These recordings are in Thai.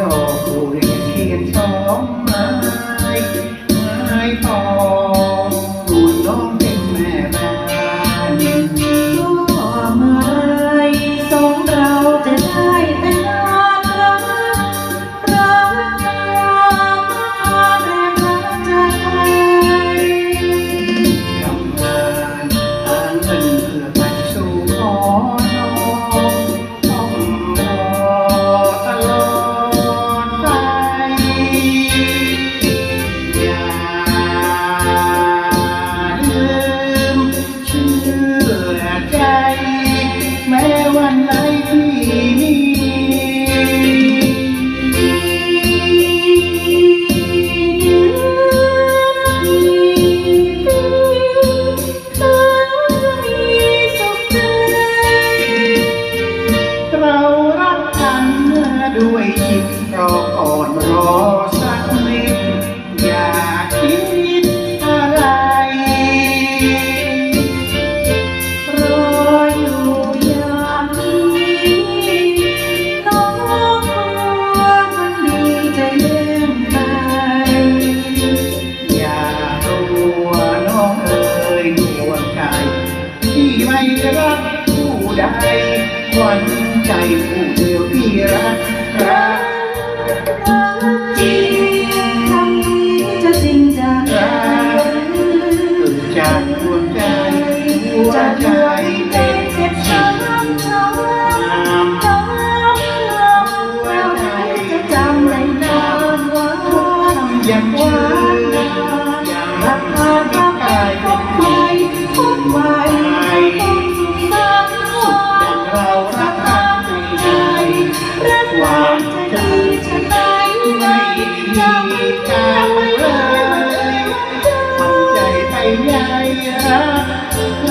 ดอกคูเรียนช้องไม้ ใจหวั่นใจผู้เดียวที่รักรัก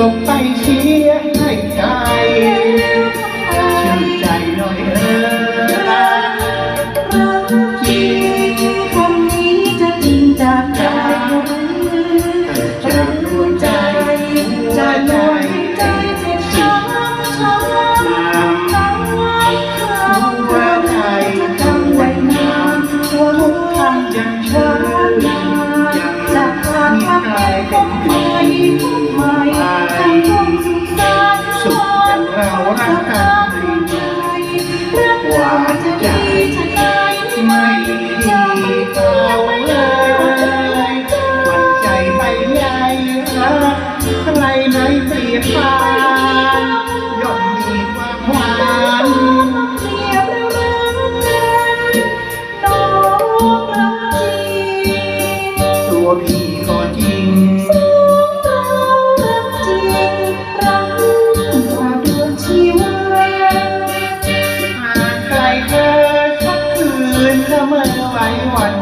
ลงไปเสียให้ใจ เป็นย่อมมีความหวานเรียบรังน้องรักจริงตัวพี่ก็จริงสองเรารักจริงรักฝาดวงชีวาหากใครเคยสักคืนละเมอไว้วัน